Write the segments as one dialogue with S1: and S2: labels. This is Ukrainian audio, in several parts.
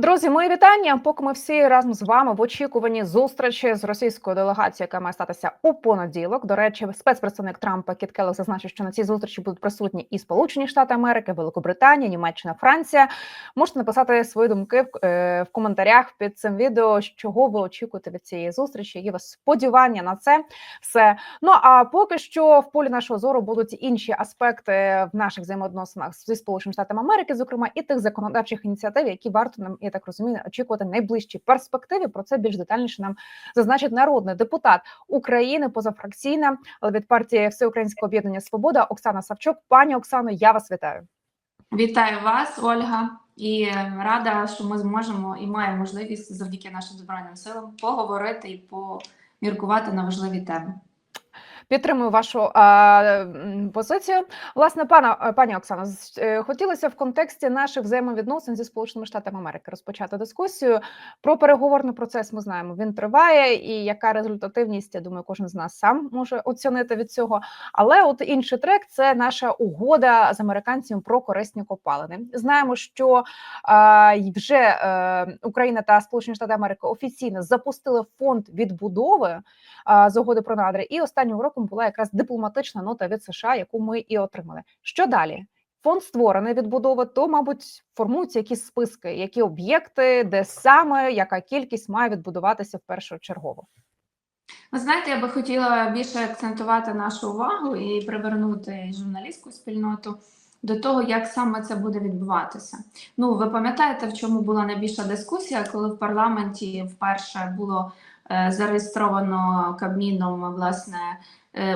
S1: Друзі, мої вітання. Поки ми всі разом з вами в очікуванні зустрічі з російською делегацією, яка має статися у понеділок. До речі, спецпредставник Трампа Кіт Келлог зазначив, що на цій зустрічі будуть присутні і Сполучені Штати Америки, Великобританія, Німеччина, Франція. Можете написати свої думки в, е, коментарях під цим відео, чого ви очікуєте від цієї зустрічі. У вас сподівання на це все. Ну а поки що в полі нашого зору будуть інші аспекти в наших взаємоотносинах зі Сполученими Штатами Америки, зокрема і тих законодавчих ініціатив, які варто нам я так розумію, очікувати найближчій перспективі. Про це більш детальніше нам зазначить народний депутат України, позафракційна, але від партії Всеукраїнського об'єднання Свобода Оксана Савчук. Пані Оксано, я вас вітаю.
S2: Вітаю вас, Ольга, і рада, що ми зможемо і маємо можливість завдяки нашим збройним силам поговорити і поміркувати на важливі теми.
S1: Підтримую вашу е, позицію. Власне, пана пані Оксано, е, хотілося в контексті наших взаємовідносин зі Сполученими Штатами Америки розпочати дискусію про переговорний процес. Ми знаємо, він триває, і яка результативність, я думаю, кожен з нас сам може оцінити від цього. Але от інший трек це наша угода з американцями про корисні копалини. Знаємо, що е, вже е, Україна та Сполучені Штати Америки офіційно запустили фонд відбудови е, з угоди про надри, і останнього року була якраз дипломатична нота від США, яку ми і отримали. Що далі? Фонд створений відбудови, то, мабуть, формуються якісь списки, які об'єкти, де саме яка кількість має відбудуватися в першочергово.
S2: Ви знаєте, я би хотіла більше акцентувати нашу увагу і привернути журналістську спільноту до того, як саме це буде відбуватися. Ну, ви пам'ятаєте, в чому була найбільша дискусія, коли в парламенті вперше було е, зареєстровано Кабміном власне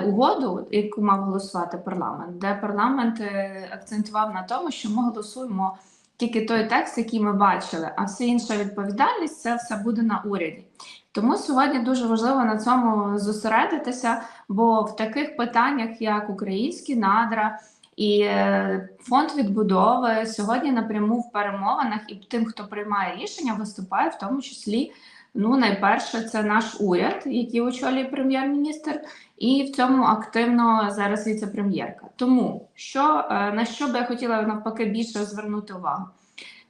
S2: угоду, яку мав голосувати парламент, де парламент е, акцентував на тому, що ми голосуємо тільки той текст, який ми бачили, а вся інша відповідальність це все буде на уряді. Тому сьогодні дуже важливо на цьому зосередитися, бо в таких питаннях, як українські надра і е, фонд відбудови, сьогодні напряму в перемовинах і тим, хто приймає рішення, виступає в тому числі. Ну, найперше, це наш уряд, який очолює прем'єр-міністр, і в цьому активно зараз віце-прем'єрка. Тому що е, на що би я хотіла навпаки більше звернути увагу,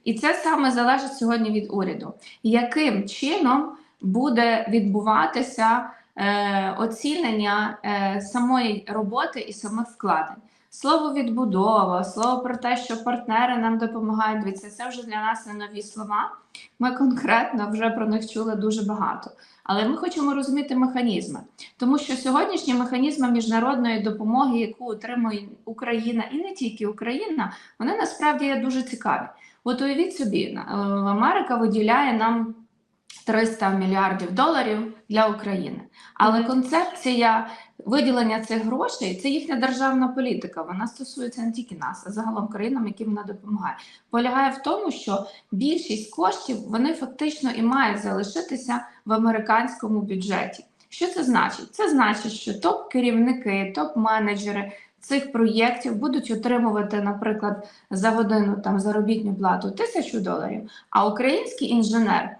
S2: і це саме залежить сьогодні від уряду, яким чином буде відбуватися е, оцінення е, самої роботи і самих вкладень. Слово відбудова, слово про те, що партнери нам допомагають. Дивіться, це вже для нас не нові слова. Ми конкретно вже про них чули дуже багато. Але ми хочемо розуміти механізми, тому що сьогоднішні механізми міжнародної допомоги, яку отримує Україна, і не тільки Україна, вони насправді є дуже цікаві. От уявіть собі, е, Америка виділяє нам 300 мільярдів доларів для України, але концепція виділення цих грошей це їхня державна політика. Вона стосується не тільки нас, а загалом країнам, яким вона допомагає. Полягає в тому, що більшість коштів вони фактично і мають залишитися в американському бюджеті. Що це значить? Це значить, що топ-керівники, топ-менеджери цих проєктів будуть отримувати, наприклад, за годину там заробітну плату тисячу доларів, а український інженер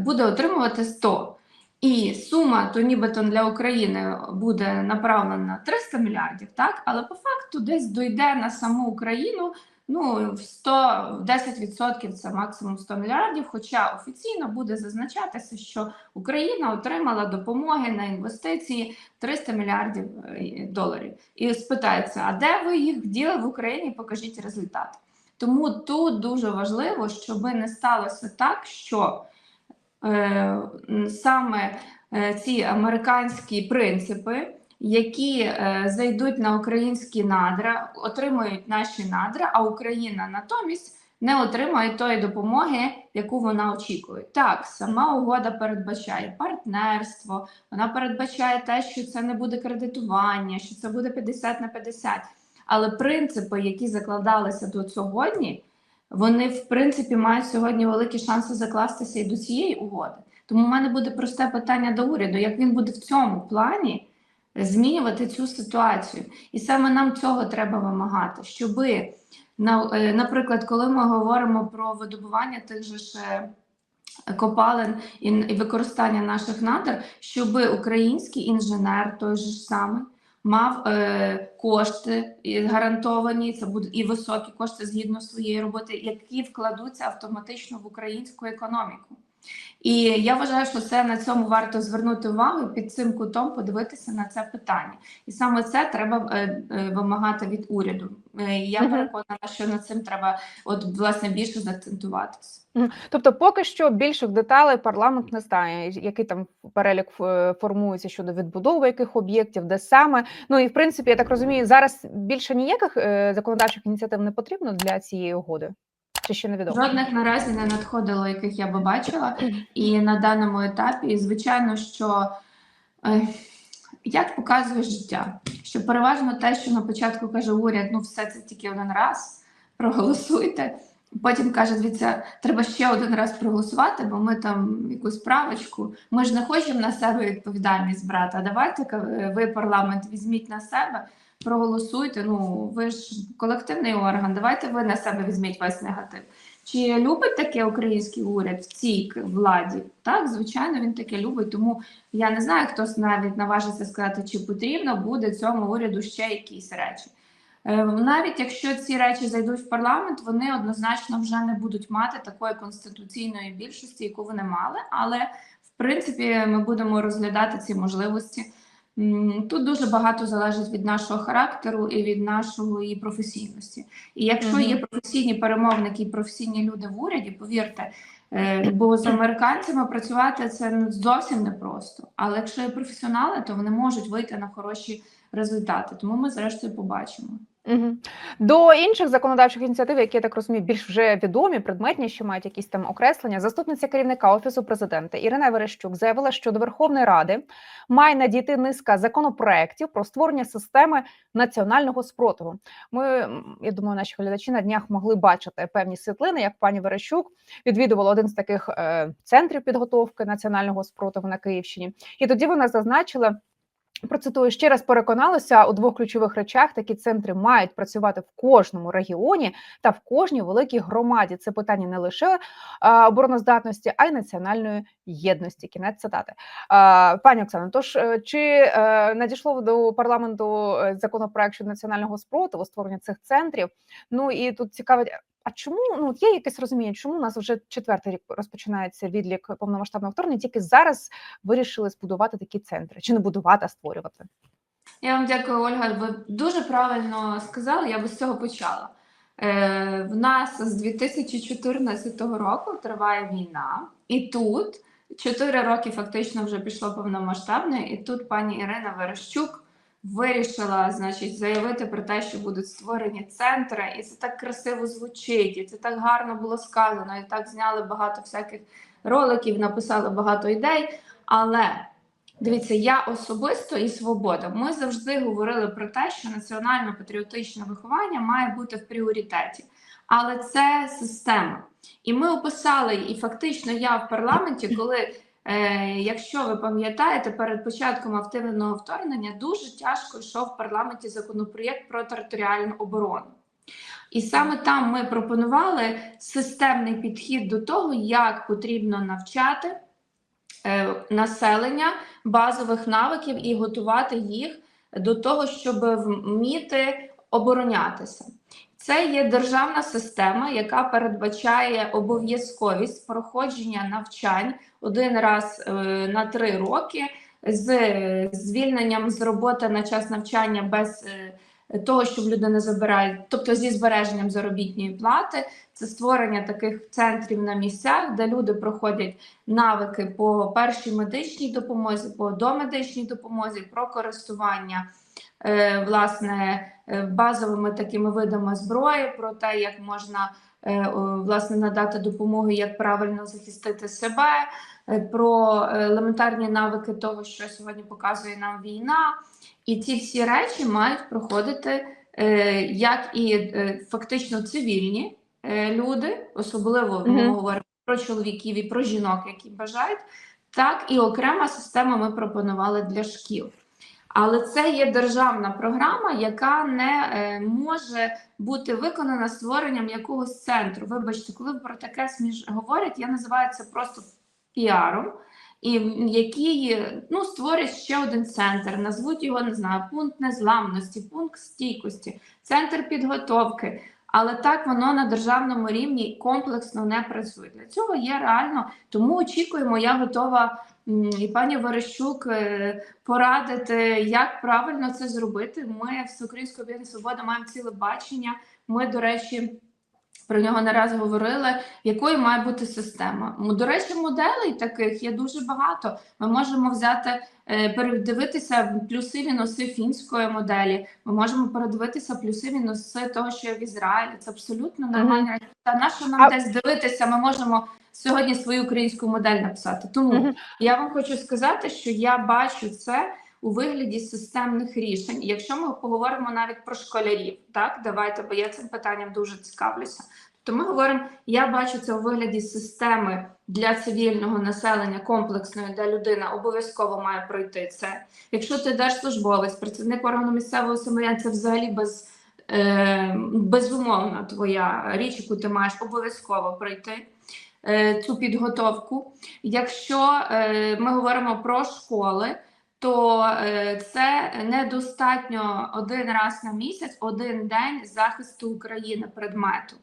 S2: буде отримувати 100. І сума, то нібито для України буде направлена 300 мільярдів, так але по факту десь дойде на саму Україну. Ну, в 100, 10% це максимум 100 мільярдів. Хоча офіційно буде зазначатися, що Україна отримала допомоги на інвестиції 300 мільярдів е, доларів. І спитається: а де ви їх діли в Україні? Покажіть результат. Тому тут дуже важливо, щоб не сталося так, що Е, саме е, ці американські принципи, які е, зайдуть на українські надра, отримують наші надра, а Україна натомість не отримує тої допомоги, яку вона очікує. Так, сама угода передбачає партнерство, вона передбачає те, що це не буде кредитування, що це буде 50 на 50. Але принципи, які закладалися до сьогодні, вони в принципі мають сьогодні великі шанси закластися і до цієї угоди. Тому в мене буде просте питання до уряду: як він буде в цьому плані змінювати цю ситуацію? І саме нам цього треба вимагати, щоби е, наприклад, коли ми говоримо про видобування тих же ж копалин і використання наших надр, щоб український інженер той же ж самий мав е, кошти гарантовані, це будуть і високі кошти згідно своєї роботи, які вкладуться автоматично в українську економіку. І я вважаю, що це на цьому варто звернути увагу під цим кутом подивитися на це питання. І саме це треба е, е, вимагати від уряду. Е, я
S1: Мгм.
S2: переконана, що над цим треба от власне більше заакцентуватися.
S1: Тобто, поки що більших деталей парламент не знає, який там перелік е, формується щодо відбудови яких об'єктів, де саме. Ну і в принципі, я так розумію, зараз більше ніяких е, законодавчих ініціатив не потрібно для цієї угоди. Чи ще невідомо?
S2: Жодних наразі не надходило, яких я би бачила. І на даному етапі, звичайно, що е, як показує життя, що переважно те, що на початку каже уряд, ну все це тільки один раз, проголосуйте. Потім каже, дивіться, треба ще один раз проголосувати, бо ми там якусь правочку. Ми ж не хочемо на себе відповідальність брати. А давайте ви, парламент, візьміть на себе, проголосуйте. Ну ви ж колективний орган. Давайте ви на себе візьміть весь негатив. Чи любить таке український уряд в цій владі? Так, звичайно, він таке любить. Тому я не знаю, хтось навіть наважиться сказати, чи потрібно буде цьому уряду ще якісь речі. Е, Навіть якщо ці речі зайдуть в парламент, вони однозначно вже не будуть мати такої конституційної більшості, яку вони мали. Але в принципі ми будемо розглядати ці можливості. Тут дуже багато залежить від нашого характеру і від нашої професійності. І якщо є професійні перемовники і професійні люди в уряді, повірте, е, бо з американцями працювати це ну, зовсім непросто. Але якщо є професіонали, то вони можуть вийти на хороші результати. Тому ми зрештою побачимо.
S1: Угу. До інших законодавчих ініціатив, які я так розумію, більш вже відомі, предметні, що мають якісь там окреслення. Заступниця керівника офісу президента Ірина Верещук заявила, що до Верховної Ради має надійти низка законопроєктів про створення системи національного спротиву. Ми я думаю, наші глядачі на днях могли бачити певні світлини, як пані Верещук відвідувала один з таких е, центрів підготовки національного спротиву на Київщині, і тоді вона зазначила. Процитую ще раз переконалися у двох ключових речах. Такі центри мають працювати в кожному регіоні та в кожній великій громаді. Це питання не лише обороноздатності, а й національної єдності. Кінець цитати. Пані Оксано, тож е, чи е, надійшло до парламенту е, законопроект щодо національного спротиву, створення цих центрів? Ну і тут цікавить. А чому ну є якесь розуміння, чому у нас вже четвертий рік розпочинається відлік повномасштабного вторгнення? Тільки зараз вирішили збудувати такі центри, чи не будувати, а створювати?
S2: Я вам дякую, Ольга. Ви дуже правильно сказали. Я би з цього почала. Е, в нас з 2014 року триває війна, і тут 4 роки фактично вже пішло повномасштабне, і тут пані Ірина Верещук вирішила, значить, заявити про те, що будуть створені центри, і це так красиво звучить, і це так гарно було сказано, і так зняли багато всяких роликів, написали багато ідей. Але Дивіться, я особисто і свобода. Ми завжди говорили про те, що національно-патріотичне виховання має бути в пріоритеті, але це система. І ми описали, і фактично я в парламенті, коли, якщо ви пам'ятаєте, перед початком активного вторгнення дуже тяжко йшов в парламенті законопроєкт про територіальну оборону. І саме там ми пропонували системний підхід до того, як потрібно навчати е, населення базових навиків і готувати їх до того, щоб вміти оборонятися. Це є державна система, яка передбачає обов'язковість проходження навчань один раз е, на три роки з звільненням з роботи на час навчання без е, того, щоб люди не забирають, тобто зі збереженням заробітної плати, це створення таких центрів на місцях, де люди проходять навики по першій медичній допомозі, по домедичній допомозі, про користування е, власне е, базовими такими видами зброї, про те, як можна е, власне надати допомогу, як правильно захистити себе, е, про елементарні навики того, що сьогодні показує нам війна. І ці всі речі мають проходити е, як і е, фактично цивільні е, люди, особливо ми
S1: Мгм.
S2: говоримо про чоловіків і про жінок, які бажають, так і окрема система ми пропонували для шкіл. Але це є державна програма, яка не е, може бути виконана створенням якогось центру. Вибачте, коли про таке сміж говорять, я називаю це просто піаром. і які ну, створять ще один центр, назвуть його, не знаю, пункт незламності, пункт стійкості, центр підготовки. Але так воно на державному рівні комплексно не працює. Для цього є реально, тому очікуємо, я готова і пані Верещук е, порадити, як правильно це зробити. Ми в Всеукраїнському об'єднання Свобода маємо ціле бачення. Ми, до речі, про нього не раз говорили, якою має бути система. До речі, моделей таких є дуже багато. Ми можемо взяти, е, передивитися плюси мінуси фінської моделі. Ми можемо передивитися плюси мінуси того, що є в Ізраїлі. Це абсолютно нормальні речі. Та на що нам
S1: А-
S2: десь дивитися? Ми можемо сьогодні свою українську модель написати. Тому
S1: Мгм.
S2: я вам хочу сказати, що я бачу це у вигляді системних рішень. Якщо ми поговоримо навіть про школярів, так давайте, бо я цим питанням дуже цікавлюся. То ми говоримо, я бачу це у вигляді системи для цивільного населення комплексної, де людина обов'язково має пройти це. Якщо ти держслужбовець, працівник органу місцевого самоврядування, це взагалі без, е, безумовна твоя річ, яку ти маєш обов'язково пройти е, цю підготовку. Якщо е, ми говоримо про школи, то е, це недостатньо один раз на місяць, один день захисту України предмету.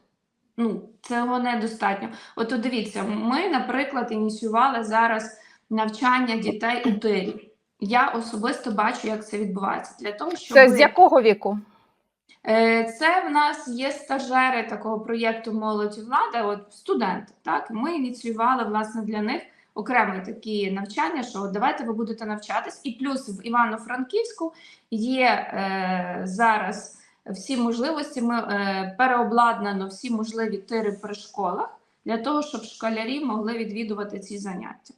S2: Ну, цього недостатньо. От дивіться, ми, наприклад, ініціювали зараз навчання дітей у тирі. Я особисто бачу, як це відбувається. Для того, щоб
S1: Це з якого віку?
S2: Е, Це в нас є стажери такого проєкту Молодь і влада, от студенти. Так ми ініціювали власне для них окремі такі навчання. Що давайте ви будете навчатись, і плюс в Івано-Франківську є е, зараз всі можливості. Ми е, переобладнано всі можливі тири при школах для того, щоб школярі могли відвідувати ці заняття.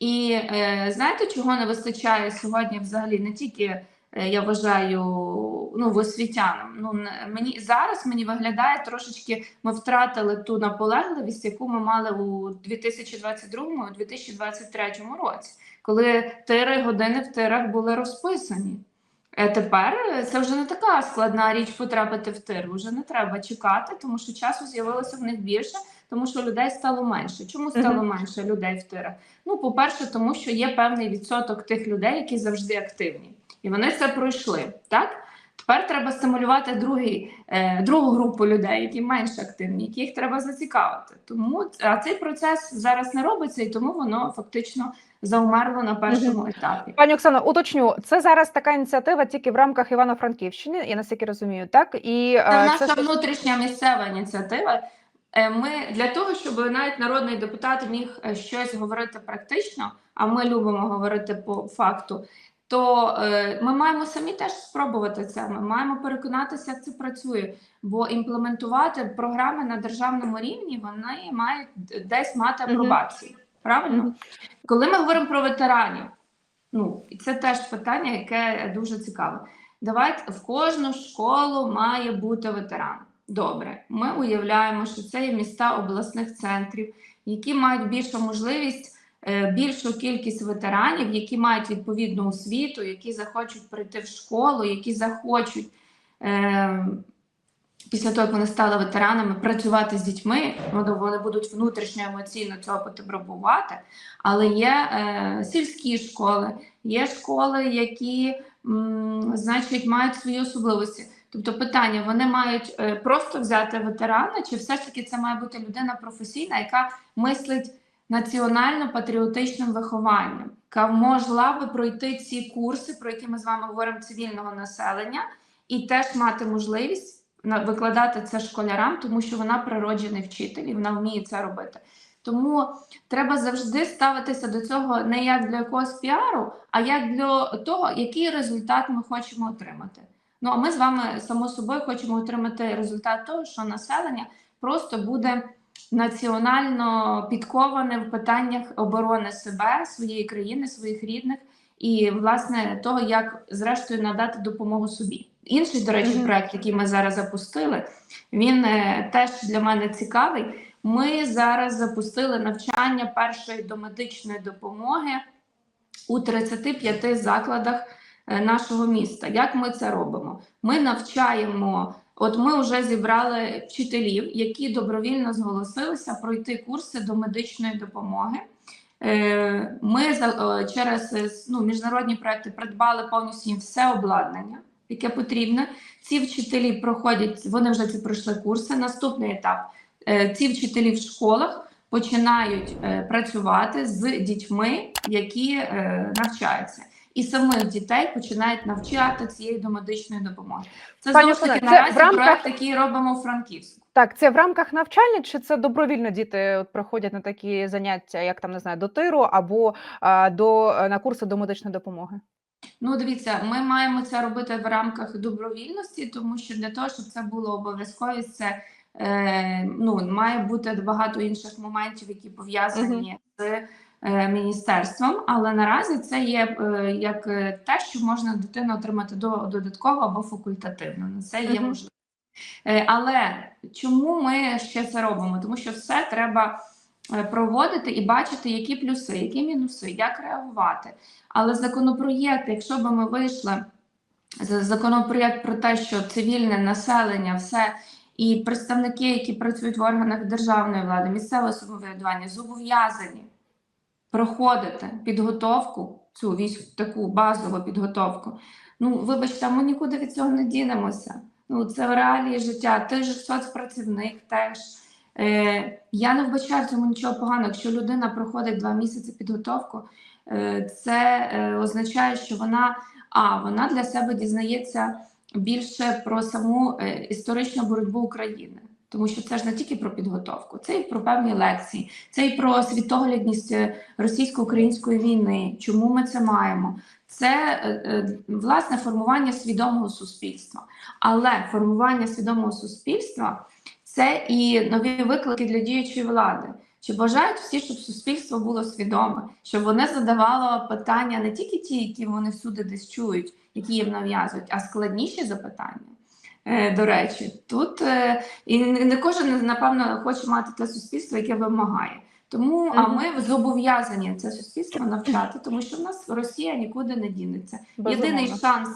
S2: І е, знаєте, чого не вистачає сьогодні взагалі не тільки я вважаю ну, в освітянам. Ну, мені зараз мені виглядає трошечки, ми втратили ту наполегливість, яку ми мали у 2022 у 2023 році, коли тири години в тирах були розписані. Е, Тепер е, це вже не така складна річ потрапити в тир. Вже не треба чекати, тому що часу з'явилося в них більше, тому що людей стало менше. Чому стало менше людей в тирах? Ну, по-перше, тому що є певний відсоток тих людей, які завжди активні, і вони це пройшли. Так тепер треба стимулювати другий, е, другу групу людей, які менш активні, яких треба зацікавити. Тому а цей процес зараз не робиться, і тому воно фактично заумерло на першому етапі.
S1: Пані Оксано, уточню, це зараз така ініціатива тільки в рамках Івано-Франківщини, я наскільки розумію, так? І
S2: Це
S1: е,
S2: наша
S1: ж-
S2: внутрішня місцева ініціатива. Е, Ми для того, щоб навіть народний депутат міг е, щось говорити практично, а ми любимо говорити по факту. То е, ми маємо самі теж спробувати це. Ми маємо переконатися, як це працює. Бо імплементувати програми на державному рівні вони мають десь мати апробацію. Правильно?
S1: Мгм.
S2: Коли ми говоримо про ветеранів, ну і це теж питання, яке дуже цікаве. Давайте в кожну школу має бути ветеран. Добре, ми уявляємо, що це є міста обласних центрів, які мають більшу можливість, більшу кількість ветеранів, які мають відповідну освіту, які захочуть прийти в школу, які захочуть е, після того, як вони стали ветеранами, працювати з дітьми. Вони, будуть внутрішньо емоційно цього потребувати. Але є е, сільські школи, є школи, які значить мають свої особливості. Тобто питання: вони мають е, просто взяти ветерана, чи все ж таки це має бути людина професійна, яка мислить національно-патріотичним вихованням, яка могла би пройти ці курси, про які ми з вами говоримо цивільного населення, і теж мати можливість викладати це школярам, тому що вона природжений вчитель і вона вміє це робити. Тому треба завжди ставитися до цього не як для якогось піару, а як для того, який результат ми хочемо отримати. Ну а ми з вами само собою хочемо отримати результат того, що населення просто буде національно підковане в питаннях оборони себе, своєї країни, своїх рідних і власне того, як зрештою надати допомогу собі. Інший, до речі, проект, який ми зараз запустили, він е, теж для мене цікавий. Ми зараз запустили навчання першої домедичної допомоги у 35 закладах е, нашого міста. Як ми це робимо? Ми навчаємо. От ми вже зібрали вчителів, які добровільно зголосилися пройти курси до медичної допомоги. Е, Ми е, через е, ну, міжнародні проекти придбали повністю їм все обладнання, яке потрібно. Ці вчителі проходять, вони вже ці пройшли курси. Наступний етап: ці вчителі в школах починають працювати з дітьми, які навчаються. І самих дітей починають навчати цієї домедичної допомоги. Це
S1: Пані
S2: знову ж таки
S1: це
S2: наразі
S1: в рамках-
S2: проект, який робимо у Франківську.
S1: Так, це в рамках навчання, чи це добровільно діти от приходять на такі заняття, як там не знаю, до тиру або а, до е, на курси до медичної допомоги?
S2: Ну, дивіться, ми маємо це робити в рамках добровільності, тому що для того, щоб це було обов'язковість, це е, ну, має бути багато інших моментів, які пов'язані з е, міністерством. Але наразі це є е, як е, те, що можна дитину отримати до, додатково або факультативно. На це є можливо. Е, але чому ми ще це робимо? Тому що все треба е, проводити і бачити, які плюси, які мінуси, як реагувати. Але законопроєкт, якщо б ми вийшли законопроєкт про те, що цивільне населення, все і представники, які працюють в органах державної влади, місцевого самоврядування, зобов'язані проходити підготовку, цю військ, таку базову підготовку. Ну, вибачте, ми нікуди від цього не дінемося. Ну, це реалії життя. Ти ж соцпрацівник теж. Е, я не вбачаю в цьому нічого поганого. Якщо людина проходить два місяці підготовку, е, це е, означає, що вона а вона для себе дізнається більше про саму е, історичну боротьбу України. Тому що це ж не тільки про підготовку, це і про певні лекції, це і про світоглядність е, російсько-української війни, чому ми це маємо. Це е, е, власне формування свідомого суспільства. Але формування свідомого суспільства це і нові виклики для діючої влади. Чи бажають всі, щоб суспільство було свідоме, щоб вони задавало питання не тільки ті, які вони всюди десь чують, які їм нав'язують, а складніші запитання. Е, До речі, тут е, і не кожен напевно хоче мати те суспільство, яке вимагає. Тому а ми зобов'язані це суспільство навчати, тому що в нас Росія нікуди не дінеться. Єдиний шанс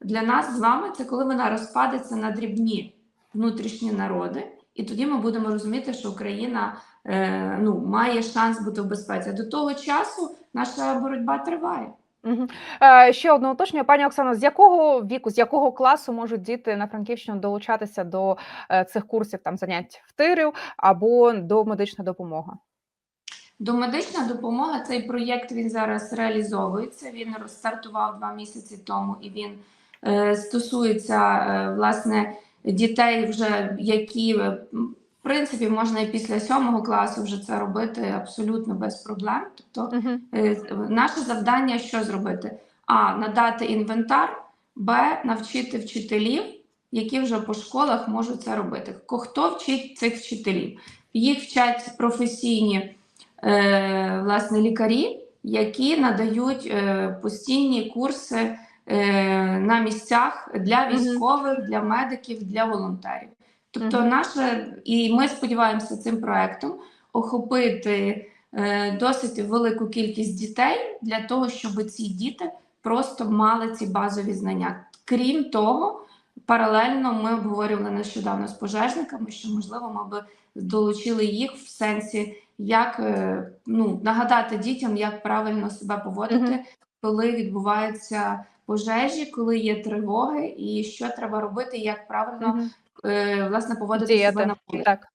S2: для нас з вами це коли вона розпадеться на дрібні внутрішні народи, і тоді ми будемо розуміти, що Україна е, ну, має шанс бути в безпеці. До того часу наша боротьба триває.
S1: Мгм. Е, ще одне уточнення, пані Оксано, з якого віку, з якого класу можуть діти на Франківщину долучатися до е, цих курсів там занять в тирів або до медичної допомоги?
S2: Домедична допомога, цей проєкт він зараз реалізовується. Він розстартував два місяці тому, і він е, стосується е, власне дітей, вже які е, принципі можна і після сьомого класу вже це робити абсолютно без проблем. Тобто. Е, Наше завдання що зробити? А. Надати інвентар, Б. Навчити вчителів, які вже по школах можуть це робити. Хто вчить цих вчителів? Їх вчать професійні е, власне, лікарі, які надають е, постійні курси е, на місцях для військових, для медиків, для волонтерів. Тобто,
S1: Мгм.
S2: наше, і ми сподіваємося цим проектом охопити е, досить велику кількість дітей для того, щоб ці діти просто мали ці базові знання. Крім того, паралельно ми обговорювали нещодавно з пожежниками, що можливо ми би долучили їх в сенсі, як е, ну, нагадати дітям, як правильно себе поводити,
S1: Мгм.
S2: коли відбуваються пожежі, коли є тривоги, і що треба робити, як правильно. Е, власне поводити себе на полі.
S1: Так.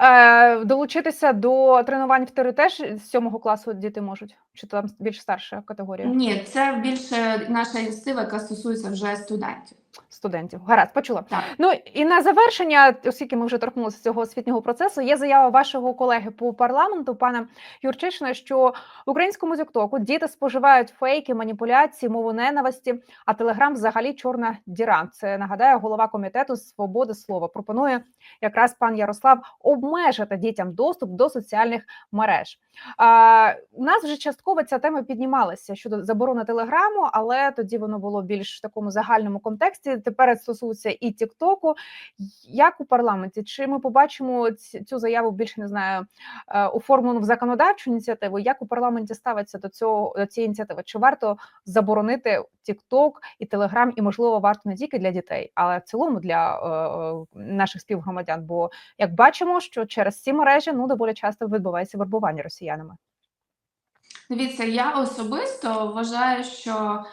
S1: Е, долучитися до тренувань в теж з сьомого класу діти можуть? Чи там більш старша категорія
S2: Ні, це більше наша ініціатива, яка стосується вже студентів.
S1: студентів? Гаразд, почула.
S2: Так.
S1: Ну і на завершення, оскільки ми вже торкнулися цього освітнього процесу, є заява вашого колеги по парламенту, пана Юрчишина, що в українському тіктоку діти споживають фейки, маніпуляції, мову ненависті, а телеграм взагалі чорна діра. Це нагадає голова комітету свободи слова. Пропонує якраз пан Ярослав обмежити дітям доступ до соціальних мереж. А, у нас вже частково ця тема піднімалася щодо заборони телеграму, але тоді воно було більш в такому загальному контексті. Тепер стосується і Тіктоку. Як у парламенті? Чи ми побачимо цю заяву більше не знаю е, оформлену в законодавчу ініціативу? Як у парламенті ставиться до цього до цієї ініціативи? Чи варто заборонити Тікток і Телеграм, і можливо варто не тільки для дітей, але в цілому для е, е, наших співгромадян? Бо як бачимо, що через ці мережі ну доволі часто відбувається вербування росіянами.
S2: Дивіться, я особисто вважаю, що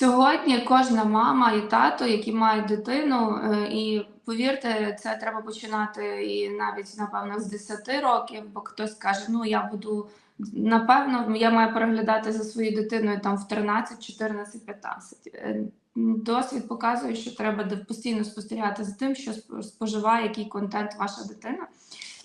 S2: сьогодні кожна мама і тато, які мають дитину, е, і повірте, це треба починати і навіть напевно з 10 років, бо хтось каже, ну я буду напевно, я маю переглядати за своєю дитиною там в 13, 14, 15. Е, Досвід показує, що треба постійно спостерігати за тим, що сп- споживає який контент ваша дитина,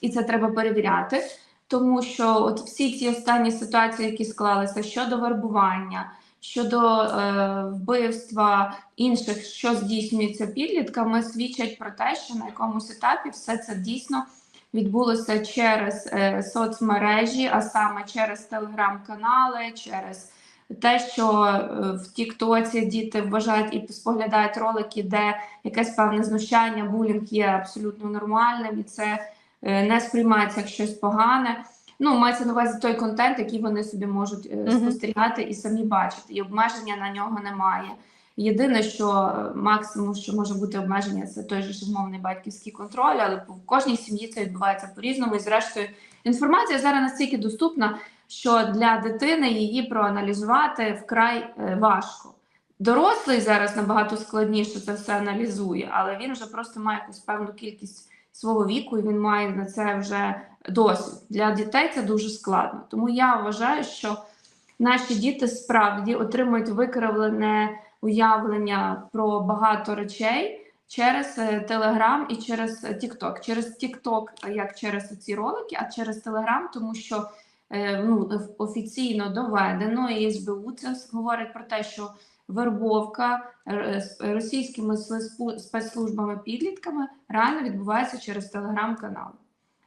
S2: і це треба перевіряти. Тому що от всі ці останні ситуації, які склалися щодо вербування, щодо е, вбивства інших, що здійснюється підлітками, свідчать про те, що на якомусь етапі все це дійсно відбулося через е, соцмережі, а саме через телеграм-канали, через те, що е, в Тіктоці діти вважають і споглядають ролики, де якесь певне знущання, булінг є абсолютно нормальним, і це не сприймається як щось погане. Ну, мається на увазі той контент, який вони собі можуть е, спостерігати і самі бачити, і обмеження на нього немає. Єдине, що е, максимум, що може бути обмеження, це той же ж умовний батьківський контроль, але в кожній сім'ї це відбувається по-різному. І зрештою, інформація зараз настільки доступна, що для дитини її проаналізувати вкрай е, важко. Дорослий зараз набагато складніше це все аналізує, але він вже просто має якусь певну кількість свого віку, і він має на це вже досвід. Для дітей це дуже складно. Тому я вважаю, що наші діти справді отримують викривлене уявлення про багато речей через Телеграм і через Тікток. Через Тікток, як через ці ролики, а через Телеграм, тому що е, ну, офіційно доведено, і СБУ це говорить про те, що вербовка е, російськими спецслужбами підлітками реально відбувається через телеграм-канал.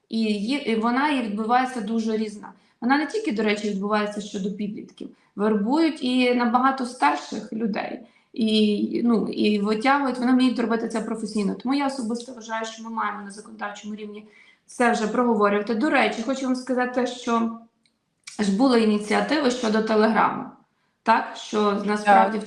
S2: І вона і відбувається дуже різна. Вона не тільки, до речі, відбувається щодо підлітків, вербують і набагато старших людей. І, ну, і витягують, вони вміють робити це професійно. Тому я особисто вважаю, що ми маємо на законодавчому рівні це вже проговорювати. До речі, хочу вам сказати, що ж були ініціативи щодо телеграму, так що насправді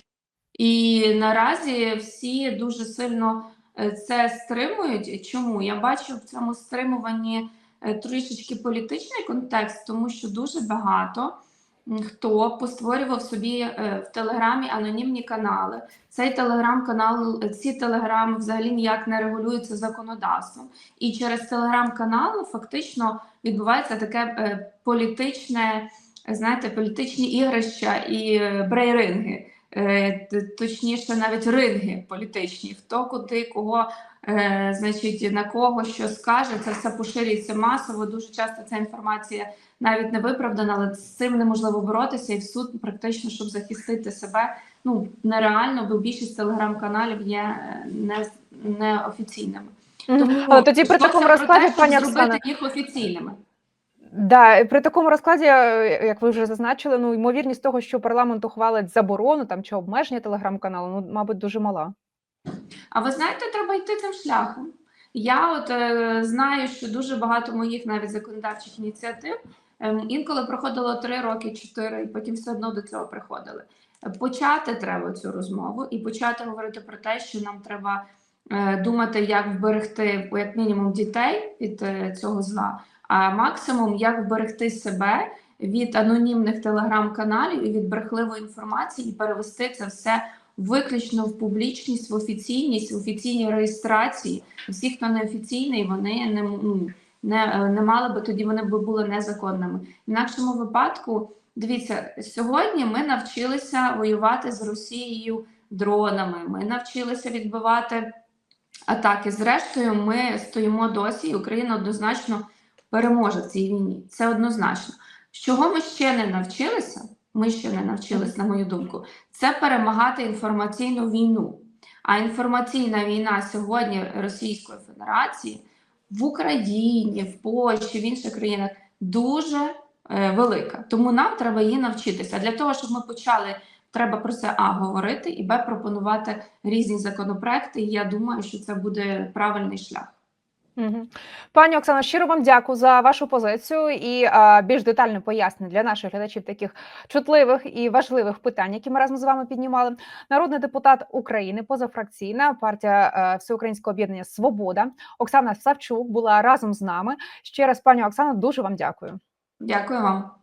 S2: і наразі всі дуже сильно е, це стримують. Чому я бачу в цьому стримуванні е, трішечки політичний контекст, тому що дуже багато хто постворював собі е, в телеграмі анонімні канали. Цей телеграм-канал, ці телеграми взагалі ніяк не регулюються законодавством. І через телеграм-канал фактично відбувається таке політичне, знаєте, політичні ігрища і е, брейринги. Е, точніше, навіть ринги політичні, хто куди, кого, е, значить, на кого що скаже, це все поширюється масово. Дуже часто ця інформація навіть не виправдана, але з цим неможливо боротися, і в суд практично, щоб захистити себе, ну нереально, бо більшість телеграм-каналів є не, неофіційними.
S1: Мгм. Але тоді при такому розкладі, пані
S2: зробити
S1: Оксана,
S2: їх офіційними.
S1: Да, при такому розкладі, е, як ви вже зазначили, ну ймовірність того, що парламент ухвалить заборону там чи обмеження телеграм-каналу, ну мабуть, дуже мала.
S2: А ви знаєте, треба йти цим шляхом. Я от е, знаю, що дуже багато моїх навіть законодавчих ініціатив ем, інколи проходило три роки, чотири, і потім все одно до цього приходили. Е, Почати треба цю розмову і почати говорити про те, що нам треба е, думати, як вберегти як мінімум дітей від е, цього зла, а максимум як вберегти себе від анонімних телеграм-каналів і від брехливої інформації, і перевести це все виключно в публічність, в офіційність, в офіційні реєстрації. Всі, хто не офіційний, вони не, ну, не, е, не мали би тоді, вони б були незаконними. В інакшому випадку, дивіться, сьогодні ми навчилися воювати з Росією дронами. Ми навчилися відбивати атаки. Зрештою, ми стоїмо досі, і Україна однозначно переможе в цій війні. Це однозначно. З чого ми ще не навчилися? Ми ще не навчились, на мою думку, це перемагати інформаційну війну. А інформаційна війна сьогодні Російської Федерації в Україні, в Польщі, в інших країнах дуже е, велика. Тому нам треба її навчитися. Для того, щоб ми почали, треба про це а говорити і б пропонувати різні законопроекти. І я думаю, що це буде правильний шлях.
S1: Пані Оксана, щиро вам дякую за вашу позицію і а, більш детальне пояснення для наших глядачів таких чутливих і важливих питань, які ми разом з вами піднімали. Народний депутат України, позафракційна партія е, Всеукраїнського об'єднання Свобода Оксана Савчук була разом з нами. Ще раз, пані Оксана, дуже вам дякую.
S2: Дякую вам.